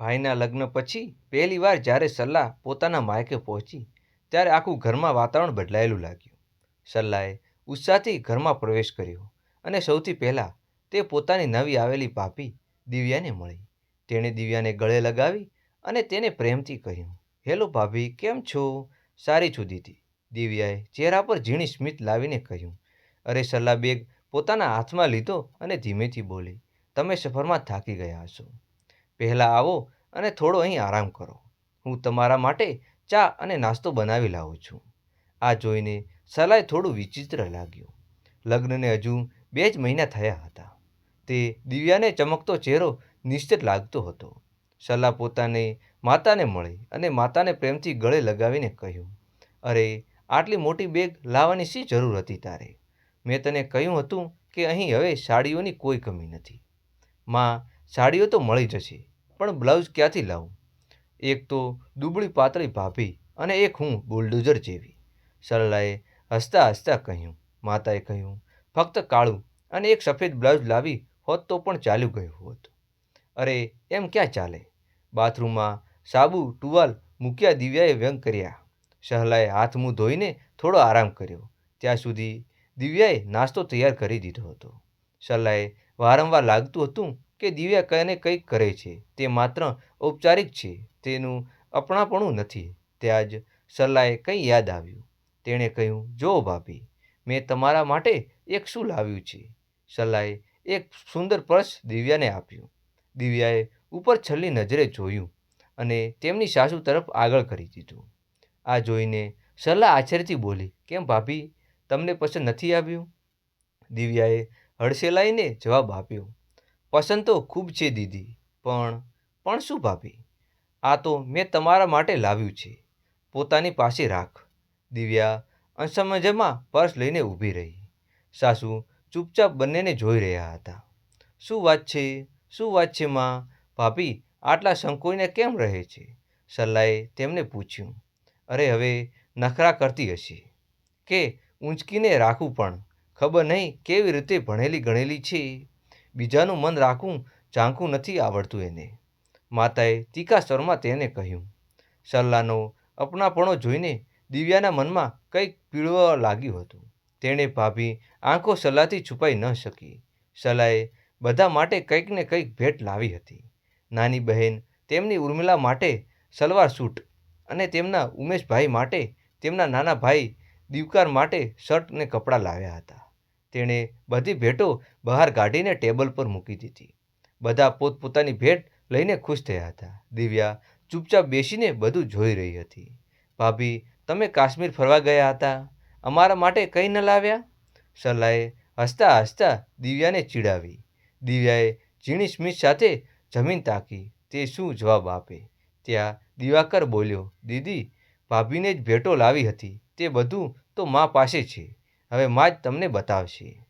ભાઈના લગ્ન પછી પહેલીવાર જ્યારે સલ્લા પોતાના માયકે પહોંચી, ત્યારે આખું ઘરમાં વાતાવરણ બદલાયેલું લાગ્યું. સલ્લાએ ઉત્સાહથી ઘરમાં પ્રવેશ કર્યો અને સૌથી પહેલાં તે પોતાની નવી આવેલી ભાભી દિવ્યાને મળી. તેણે દિવ્યાને ગળે લગાવી અને તેને પ્રેમથી કહ્યું, હેલો ભાભી, કેમ છો? સારી છું દીદી. દિવ્યાએ ચહેરા પર ઝીણી સ્મિત લાવીને કહ્યું, અરે સલ્લા બેગ પોતાના હાથમાં લીધો અને ધીમેથી બોલી, તમે સફરમાં થાકી ગયા હશો. પહેલાં આવો અને થોડો અહીં આરામ કરો. હું તમારા માટે ચા અને નાસ્તો બનાવી લાવું છું. આ જોઈને સલાએ થોડું વિચિત્ર લાગ્યું. લગ્નને હજુ બે જ મહિના થયા હતા. તે દિવ્યાને ચમકતો ચહેરો નિશ્ચિત લાગતો હતો. સલા પોતાને માતાને મળી અને માતાને પ્રેમથી ગળે લગાવીને કહ્યું, અરે, આટલી મોટી બેગ લાવવાની શી જરૂર હતી તારે? મેં તને કહ્યું હતું કે અહીં હવે સાડીઓની કોઈ કમી નથી. માં સાડીઓ તો મળી જશે, પણ બ્લાઉઝ ક્યાંથી લાવું? એક તો દુબળી પાતળી ભાભી અને એક હું બુલડોઝર જેવી. સરલાએ હસતા હસતા કહ્યું, માતાએ કહ્યું, ફક્ત કાળું અને એક સફેદ બ્લાઉઝ લાવી હોત તો પણ ચાલ્યું ગયું હોત. અરે, એમ ક્યાં ચાલે? બાથરૂમમાં સાબુ, ટુવાલ મૂક્યા દિવ્યાએ વ્યંગ કર્યા. સહલાએ હાથ મું ધોઈને થોડો આરામ કર્યો. ત્યાં સુધી દિવ્યાએ નાસ્તો તૈયાર કરી દીધો હતો. સલાએ વારંવાર લાગતું હતું કે દિવ્યા કયાને કંઈક કરે છે, તે માત્ર ઔપચારિક છે, તેનું અપણાપણું નથી. ત્યાં જ સલાએ કંઈ યાદ આવ્યું? તેણે કહ્યું, જો ભાભી, મેં તમારા માટે એક શું લાવ્યું છે? સલાએ એક સુંદર પર્સ દિવ્યાને આપ્યું. દિવ્યાએ ઉપર છલ્લી નજરે જોયું અને તેમની સાસુ તરફ આગળ કરી દીધું. આ જોઈને સલાહ આશ્ચર્યથી બોલી, કેમ ભાભી, તમને પસંદ નથી આવ્યું? દિવ્યાએ હડસેલાઈને જવાબ આપ્યો પસંદ તો ખૂબ છે દીદી, પણ પણ શું ભાભી? આ તો મેં તમારા માટે લાવ્યું છે. પોતાની પાસે રાખ. દિવ્યા અસમજમાં પર્સ લઈને ઊભી રહી. સાસુ ચૂપચાપ બંનેને જોઈ રહ્યા હતા. શું વાત છે? શું વાત છે માં? ભાભી, આટલા સંકોઈને કેમ રહે છે? સલાએ તેમને પૂછ્યું. અરે હવે નખરા કરતી હશે. કે ઊંચકીને રાખું પણ. ખબર નહીં કેવી રીતે ભણેલી ગણેલી છે? બીજાનું મન રાખવું ઝાંખું નથી આવડતું એને. માતાએ તીખા સ્વરમાં તેને કહ્યું, સલ્લાનો અપનાપણો જોઈને દિવ્યાના મનમાં કંઈક પીળવા લાગ્યું હતું. તેણે ભાભી આંખો સલાહથી છુપાઈ ન શકી. સલાએ બધા માટે કંઈક ને કંઈક ભેટ લાવી હતી. નાની બહેન તેમની ઉર્મિલા માટે સલવાર સૂટ અને તેમના ઉમેશભાઈ માટે તેમના નાના ભાઈ દીવકાર માટે શર્ટ ને કપડાં લાવ્યા હતા. તેણે બધી ભેટો બહાર કાઢીને ટેબલ પર મૂકી દીધી. બધા પોતપોતાની ભેટ લઈને ખુશ થયા હતા. દિવ્યા ચૂપચાપ બેસીને બધું જોઈ રહી હતી. ભાભી, તમે કાશ્મીર ફરવા ગયા હતા? અમારા માટે કંઈ ન લાવ્યા? સલાએ હસતા હસતા દિવ્યાને ચીડાવી. દિવ્યાએ ઝીણી સ્મિત સાથે જમીન તાકી. તે શું જવાબ આપે? ત્યાં દિવાકર બોલ્યો, દીદી, ભાભીને જ ભેટો લાવી હતી. તે બધું તો મા પાસે છે. હવે મા જ તમને બતાવશે.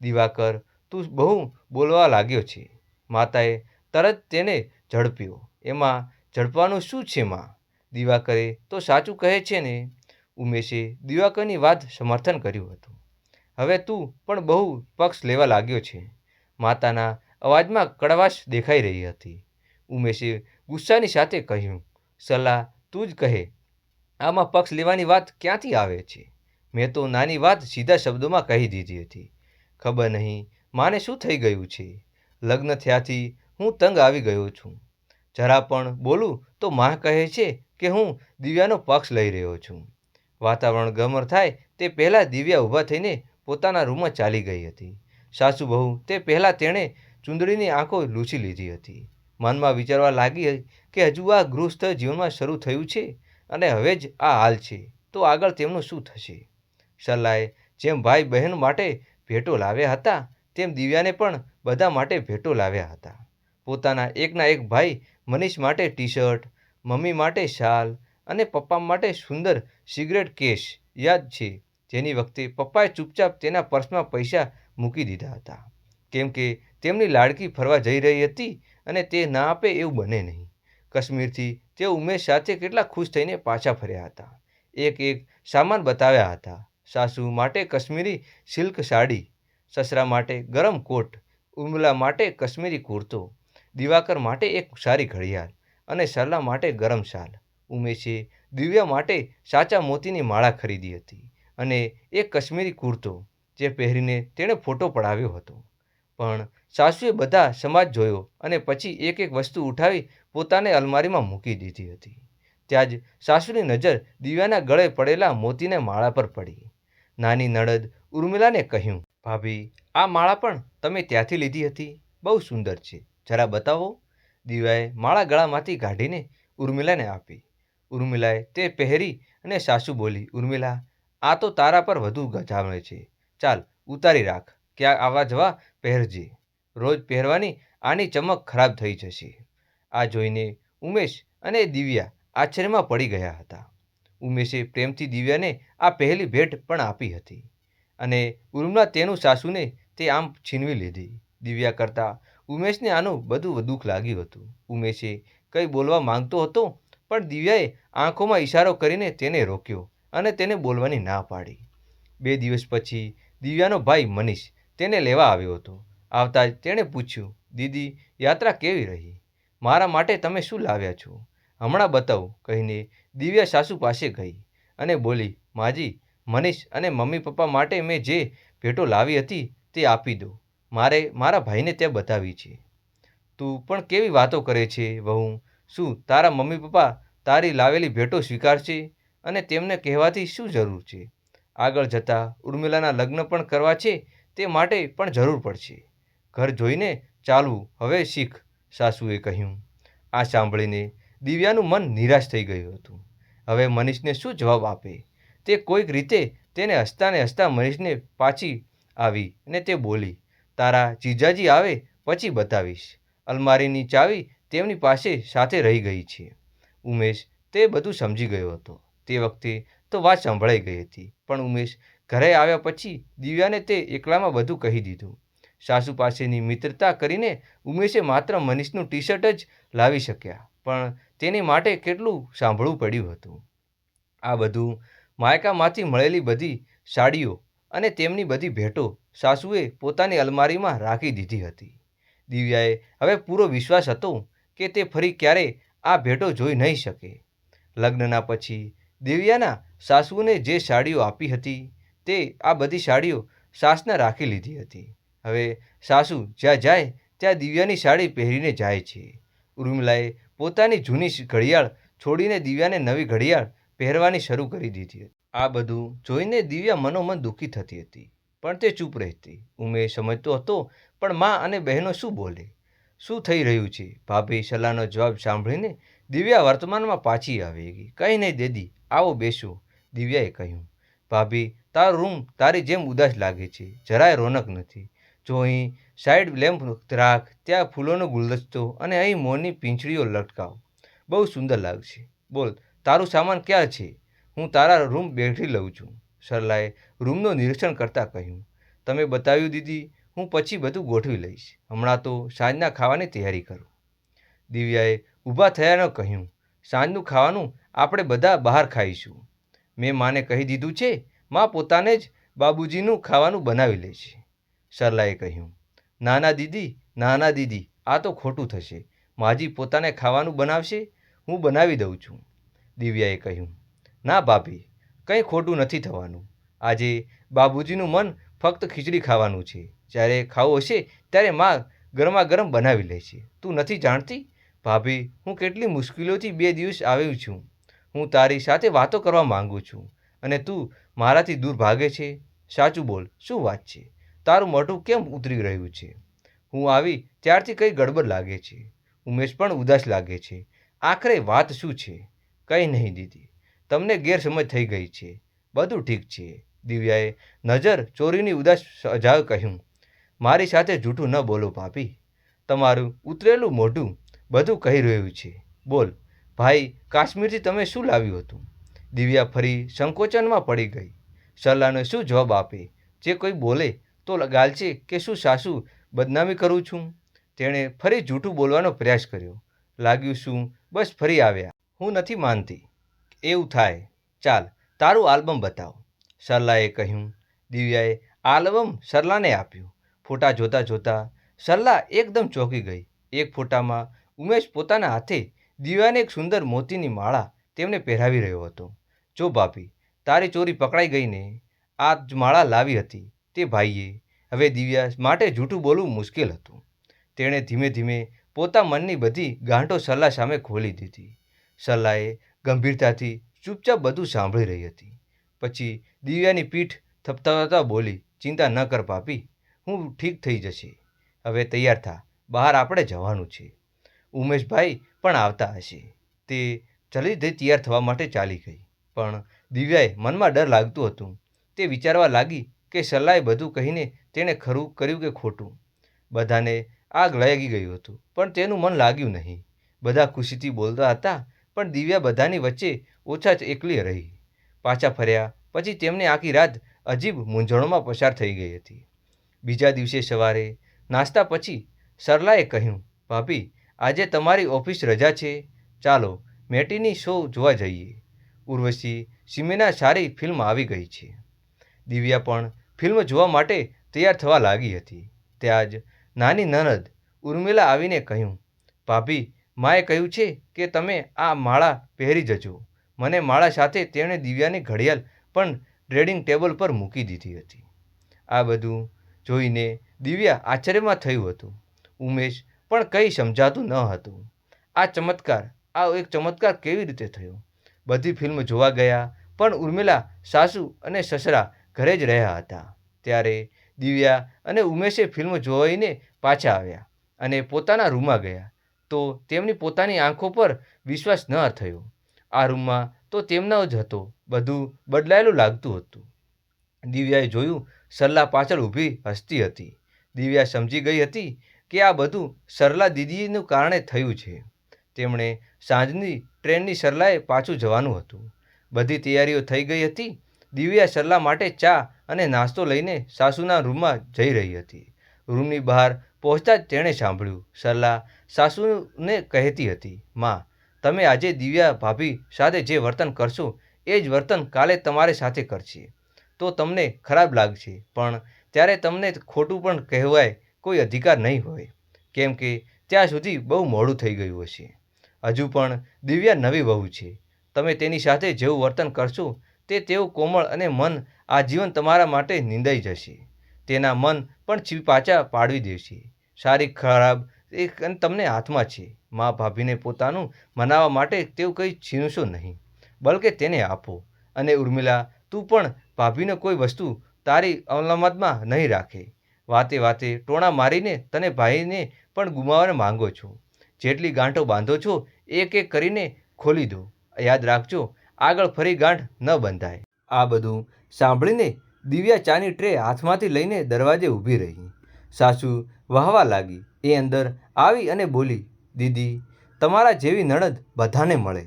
દિવાકર, તું બહુ બોલવા લાગ્યો છે. માતાએ તરત તેને ઝડપ્યો. એમાં ઝડપવાનું શું છે માં? દિવાકરે તો સાચું કહે છે ને. ઉમેશે દિવાકરની વાત સમર્થન કર્યું હતું. હવે તું પણ બહુ પક્ષ લેવા લાગ્યો છે. માતાના અવાજમાં કડવાશ દેખાઈ રહી હતી. ઉમેશે ગુસ્સાની સાથે કહ્યું સલાહ તું જ કહે, આમાં પક્ષ લેવાની વાત ક્યાંથી આવે છે? મેં તો નાની વાત સીધા શબ્દોમાં કહી દીધી હતી. ખબર નહીં, માને શું થઈ ગયું છે? લગ્ન થયાથી હું તંગ આવી ગયો છું. જરા પણ બોલું તો મા કહે છે કે હું દિવ્યાનો પક્ષ લઈ રહ્યો છું. વાતાવરણ ગમર થાય તે પહેલાં દિવ્યા ઊભા થઈને પોતાના રૂમમાં ચાલી ગઈ હતી. સાસુ બહુ તે પહેલાં તેણે ચુંદડીની આંખો લૂછી લીધી હતી. મનમાં વિચારવા લાગી કે હજુ આ ગૃહસ્થ જીવનમાં શરૂ થયું છે અને હવે જ આ હાલ છે. તો આગળ તેમનું શું થશે? સલાએ જેમ ભાઈ બહેન માટે ભેટો લાવ્યા હતા, તેમ દિવ્યાને પણ બધા માટે ભેટો લાવ્યા હતા. પોતાના એકના એક ભાઈ મનીષ માટે ટી શર્ટ મમ્મી માટે શાલ અને પપ્પા માટે સુંદર સિગરેટ કેશ, યાદ છે. જેની વખતે પપ્પાએ ચૂપચાપ તેના પર્સમાં પૈસા મૂકી દીધા હતા. કેમ કે તેમની લાડકી ફરવા જઈ રહી હતી અને તે ના આપે એવું બને નહીં. કાશ્મીરથી તેઓ ઉમેશ સાથે કેટલા ખુશ થઈને પાછા ફર્યા હતા. એક એક સામાન બતાવ્યા હતા. સાસુ માટે કશ્મીરી સિલ્ક સાડી, સસરા માટે ગરમ કોટ, ઉમલા માટે કશ્મીરી કુર્તો, દિવાકર માટે એક સારી ઘડિયાળ અને સરલા માટે ગરમ શાલ. ઉમેશે દિવ્યા માટે સાચા મોતીની માળા ખરીદી હતી અને એક કશ્મીરી કુર્તો જે પહેરીને તેણે ફોટો પડાવ્યો હતો. પણ સાસુએ બધા સમાજ જોયો અને પછી એક એક વસ્તુ ઉઠાવી પોતાને અલમારીમાં મૂકી દીધી હતી. ત્યાં જ સાસુની નજર દિવ્યાના ગળે પડેલા મોતીને માળા પર પડી. નાની નણદ ઉર્મિલાને કહ્યું, ભાભી, આ માળા પણ તમે ત્યાંથી લીધી હતી. બહુ સુંદર છે. જરા બતાવો. દિવાએ માળા ગળામાંથી કાઢીને ઉર્મિલાને આપી. ઉર્મિલાએ તે પહેરી અને સાસુ બોલી, ઉર્મિલા, આ તો તારા પર વધુ ગજાવે છે. ચાલ, ઉતારી રાખ. ક્યાં આવા જવા પહેરજે. રોજ પહેરવાની આની ચમક ખરાબ થઈ જશે. આ જોઈને ઉમેશ અને દિવ્યા આશ્ચર્યમાં પડી ગયા હતા. ઉમેશે પ્રેમથી દિવ્યાને આ પહેલી ભેટ પણ આપી હતી અને ઉર્મિલા તેનું સાસુને તે આમ છીનવી લીધી. દિવ્યા કરતાં ઉમેશને આનું બધું દુઃખ લાગ્યું હતું. ઉમેશે કંઈ બોલવા માંગતો હતો, પણ દિવ્યાએ આંખોમાં ઈશારો કરીને તેને રોક્યો અને તેને બોલવાની ના પાડી. બે દિવસ પછી દિવ્યાનો ભાઈ મનીષ તેને લેવા આવ્યો હતો. આવતા જ તેણે પૂછ્યું, દીદી, યાત્રા કેવી રહી? મારા માટે તમે શું લાવ્યા છો? હમણાં બતાવું, કહીને દિવ્યા સાસુ પાસે ગઈ અને બોલી, માજી, મનીષ અને મમ્મી પપ્પા માટે મેં જે ભેટો લાવી હતી તે આપી દો. મારે, મારા ભાઈને તે બતાવી છે. તું પણ કેવી વાતો કરે છે, વહુ? શું તારા મમ્મી પપ્પા તારી લાવેલી ભેટો સ્વીકારશે? અને તેમને કહેવાથી શું જરૂર છે? આગળ જતાં ઉર્મિલાના લગ્ન પણ કરવા છે તે માટે પણ જરૂર પડશે. ઘર જોઈને ચાલવું, હવે શીખ, સાસુએ કહ્યું. આ સાંભળીને દિવ્યાનું મન નિરાશ થઈ ગયું હતું. હવે મનીષને શું જવાબ આપે? તે કોઈક રીતે તેને હસતાને હસતા મનીષને પાછી આવી અને તે બોલી, તારા જીજાજી આવે પછી બતાવીશ. અલમારીની ચાવી તેમની પાસે સાથે રહી ગઈ છે. ઉમેશ તે બધું સમજી ગયો હતો. તે વખતે તો વાત સંભળાઈ ગઈ હતી, પણ ઉમેશ ઘરે આવ્યા પછી દિવ્યાને તે એકલામાં બધું કહી દીધું. સાસુ પાસેની મિત્રતા કરીને ઉમેશે માત્ર મનીષનું ટી શર્ટ જ લાવી શક્યા. પણ તેની માટે કેટલું સાંભળવું પડ્યું હતું. આ બધું માયકામાંથી મળેલી બધી સાડીઓ અને તેમની બધી ભેટો સાસુએ પોતાની અલમારીમાં રાખી દીધી હતી. દિવ્યાએ હવે પૂરો વિશ્વાસ હતો કે તે ફરી ક્યારેય આ ભેટો જોઈ નહીં શકે. લગ્નના પછી દિવ્યાના સાસુને જે સાડીઓ આપી હતી તે આ બધી સાડીઓ સાસને રાખી લીધી હતી. હવે સાસુ જ્યાં જાય ત્યાં દિવ્યાની સાડી પહેરીને જાય છે. ઉર્મિલાએ પોતાની જૂની ઘડિયાળ છોડીને દિવ્યાને નવી ઘડિયાળ પહેરવાની શરૂ કરી દીધી હતી. આ બધું જોઈને દિવ્યા મનોમન દુઃખી થતી હતી. પણ તે ચૂપ રહેતી. ઉમેશ સમજતો હતો, પણ મા અને બહેનો શું બોલે? શું થઈ રહ્યું છે? ભાભી સલાહનો જવાબ સાંભળીને દિવ્યા વર્તમાનમાં પાછી આવી ગઈ. કંઈ નહીં દેદી, આવો બેસો, દિવ્યાએ કહ્યું. ભાભી, તારો રૂમ તારી જેમ ઉદાસ લાગે છે. જરાય રોનક નથી. જો સાઈડ લેમ્પ રાખ, ત્યાં ફૂલોનો ગુલદસ્તો અને અહીં મોરની પીંછડીઓ લટકાવ. બહુ સુંદર લાગશે બોલ, તારું સામાન ક્યાં છે? હું તારા રૂમ બેઠી લઉં છું, સરલાએ રૂમનું નિરીક્ષણ કરતાં કહ્યું. તમે બતાવ્યું દીદી હું પછી બધું ગોઠવી લઈશ. હમણાં તો સાંજના ખાવાની તૈયારી કરું. દિવ્યાએ ઊભા થયાનો કહ્યું, સાંજનું ખાવાનું આપણે બધા બહાર ખાઈશું. મેં માને કહી દીધું છે, મા પોતાને જ બાબુજીનું ખાવાનું બનાવી લે છે. સરલાએ કહ્યું, નાના દીદી નાના દીદી, આ તો ખોટું થશે. માજી પોતાને ખાવાનું બનાવશે? હું બનાવી દઉં છું. દિવ્યાએ કહ્યું, ના ભાભી કંઈ ખોટું નથી થવાનું. આજે બાબુજીનું મન ફક્ત ખીચડી ખાવાનું છે. જ્યારે ખાવું હશે, ત્યારે મા ગરમા ગરમ બનાવી લે છે. તું નથી જાણતી? ભાભી, હું કેટલી મુશ્કેલીઓથી બે દિવસ આવ્યું છું. હું તારી સાથે વાતો કરવા માગું છું. અને તું મારાથી દૂર ભાગે છે. સાચું બોલ, શું વાત છે? તારું મોઢું કેમ ઉતરી રહ્યું છે? હું આવી ત્યારથી કંઈ ગડબડ લાગે છે. ઉમેશ પણ ઉદાસ લાગે છે. આખરે વાત શું છે? કંઈ નહીં દીદી. તમને ગેરસમજ થઈ ગઈ છે. બધું ઠીક છે. દિવ્યાએ નજર ચોરીની ઉદાસ સજાવ કહ્યું. મારી સાથે જૂઠું ન બોલો ભાભી. તમારું ઉતરેલું મોઢું બધું કહી રહ્યું છે. બોલ, ભાઈ કાશ્મીરથી તમે શું લાવ્યું હતું? દિવ્યા ફરી સંકોચનમાં પડી ગઈ. સલાહનો શું જવાબ આપે? જે કોઈ બોલે તો ગાલશે કે શું સાસુ બદનામી કરું છું? તેણે ફરી જૂઠું બોલવાનો પ્રયાસ કર્યો. લાગ્યું શું? બસ ફરી આવ્યા. હું નથી માનતી. એવું થાય. ચાલ, તારું આલ્બમ બતાવ. સરલાએ કહ્યું. દિવ્યાએ આલ્બમ સરલાને આપ્યું. ફોટા જોતા જોતા સરલા એકદમ ચોંકી ગઈ. એક ફોટામાં ઉમેશ પોતાના હાથે દિવ્યાને એક સુંદર મોતીની માળા તેમને પહેરાવી રહ્યો હતો. જો ભાભી તારી ચોરી પકડાઈ ગઈને આ જ માળા લાવી હતી. તે ભાઈએ હવે દિવ્યા માટે જૂઠું બોલવું મુશ્કેલ હતું. તેણે ધીમે ધીમે પોતા મનની બધી ગાંઠો સલાહ સામે ખોલી દીધી. સલાહે ગંભીરતાથી ચૂપચાપ બધું સાંભળી રહી હતી. પછી દિવ્યાની પીઠ થપથપાતા બોલી, ચિંતા ન કર પાપી, હું ઠીક થઈ જશે. હવે તૈયાર થા. બહાર આપણે જવાનું છે. ઉમેશભાઈ પણ આવતા હશે. તે જલ્દી તૈયાર થવા માટે ચાલી ગઈ. પણ દિવ્યાએ મનમાં ડર લાગતું હતું. તે વિચારવા લાગી કે સલ્લાએ બધું કહીને તેણે ખરું કર્યું કે ખોટું? બધાને આગ લાગી ગયું હતું, પણ તેનું મન લાગ્યું નહીં. બધા ખુશીથી બોલતા હતા, પણ દિવ્યા બધાની વચ્ચે ઓછા જ એકલી રહી. પાછા ફર્યા, પછી તેમને આખી રાત અજીબ મૂંઝવણમાં પસાર થઈ ગઈ હતી. બીજા દિવસે સવારે નાસ્તા પછી સરલાએ કહ્યું, ભાભી, આજે તમારી ઓફિસ રજા છે. ચાલો, મેટીની શો જોવા જઈએ. ઉર્વશી સિમેના સારી ફિલ્મ આવી ગઈ છે. દિવ્યા પણ ફિલ્મ જોવા માટે તૈયાર થવા લાગી હતી. ત્યાં જ નાની નનદ ઉર્મિલા આવીને કહ્યું, ભાભી, માએ કહ્યું છે કે તમે આ માળા પહેરી જજો. મને માળા સાથે તેણે દિવ્યાની ઘડિયાળ પણ ડ્રેડિંગ ટેબલ પર મૂકી દીધી હતી. આ બધું જોઈને દિવ્યા આશ્ચર્યમાં થયું હતું. ઉમેશ પણ કંઈ સમજાતું ન હતું. આ ચમત્કાર આ એક ચમત્કાર કેવી રીતે થયો? બધી ફિલ્મ જોવા ગયા, પણ ઉર્મિલા, સાસુ અને સસરા ઘરે જ રહ્યા હતા. ત્યારે દિવ્યા અને ઉમેશે ફિલ્મ જોઈને પાછા આવ્યા અને પોતાના રૂમમાં ગયા. તો તેમની પોતાની આંખો પર વિશ્વાસ ન થયો. આ રૂમમાં તો તેમનો જ હતો. બધું બદલાયેલું લાગતું હતું. દિવ્યાએ જોયું, સરલા પાછળ ઊભી હસતી હતી. દિવ્યા સમજી ગઈ હતી કે આ બધું સરલા દીદીનું કારણે થયું છે. તેમણે સાંજની ટ્રેનની સરલાએ પાછું જવાનું હતું. બધી તૈયારીઓ થઈ ગઈ હતી દિવ્યા સરલા માટે ચા અને નાસ્તો લઈને સાસુના રૂમમાં જઈ રહી હતી. રૂમની બહાર પહોંચતા જ તેણે સાંભળ્યું સરલા સાસુને કહેતી હતી, માં, તમે આજે દિવ્યા ભાભી સાથે જે વર્તન કરશો, એ જ વર્તન કાલે તમારી સાથે કરશે. તો તમને ખરાબ લાગશે, પણ ત્યારે તમને ખોટું પણ કહેવાય કોઈ અધિકાર નહીં હોય. કેમ કે ત્યાં સુધી બહુ મોડું થઈ ગયું હશે. હજુ પણ દિવ્યા નવી વહુ છે. તમે તેની સાથે જેવું વર્તન કરશો તે તેવું કોમળ અને મન આજીવન તમારા માટે નિંદાઈ જશે. તેના મન પણ પાછા પાડવી દેશે. સારી ખરાબ એ તમને હાથમાં છે. મા ભાભીને પોતાનું મનાવવા માટે તેવું કંઈ છીનશો નહીં. બલકે તેને આપો. અને ઉર્મિલા, તું પણ ભાભીને કોઈ વસ્તુ તારી અવલંબનમાં નહીં રાખે. વાતે વાતે ટોણા મારીને તને ભાઈને પણ ગુમાવવાને માંગો છો. જેટલી ગાંઠો બાંધો છો, એક એક કરીને ખોલી દો. યાદ રાખજો આગળ ફરી ગાંઠ ન બંધાય. આ બધું સાંભળીને દિવ્યા ચાની ટ્રે હાથમાંથી લઈને દરવાજે ઊભી રહી. સાસુ વાહવા લાગી. એ અંદર આવી અને બોલી, દીદી, તમારા જેવી નણદ બધાને મળે.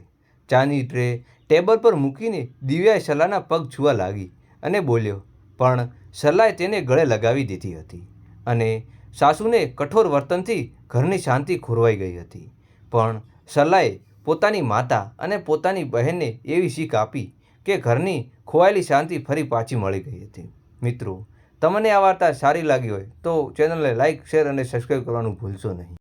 ચાની ટ્રે ટેબલ પર મૂકીને દિવ્યાએ સલાના પગ છૂવા લાગી અને બોલ્યો, પણ સલાએ તેને ગળે લગાવી દીધી હતી. અને સાસુને કઠોર વર્તનથી ઘરની શાંતિ ખોરવાઈ ગઈ હતી. પણ સલાએ પોતાની માતા અને પોતાની બહેનને એવી શીખ આપી કે ઘરની ખોવાયેલી શાંતિ ફરી પાછી મળી ગઈ હતી. મિત્રો, તમને આ વાર્તા સારી લાગી હોય તો ચેનલને લાઇક શેર અને સબસ્ક્રાઈબ કરવાનું ભૂલશો નહીં.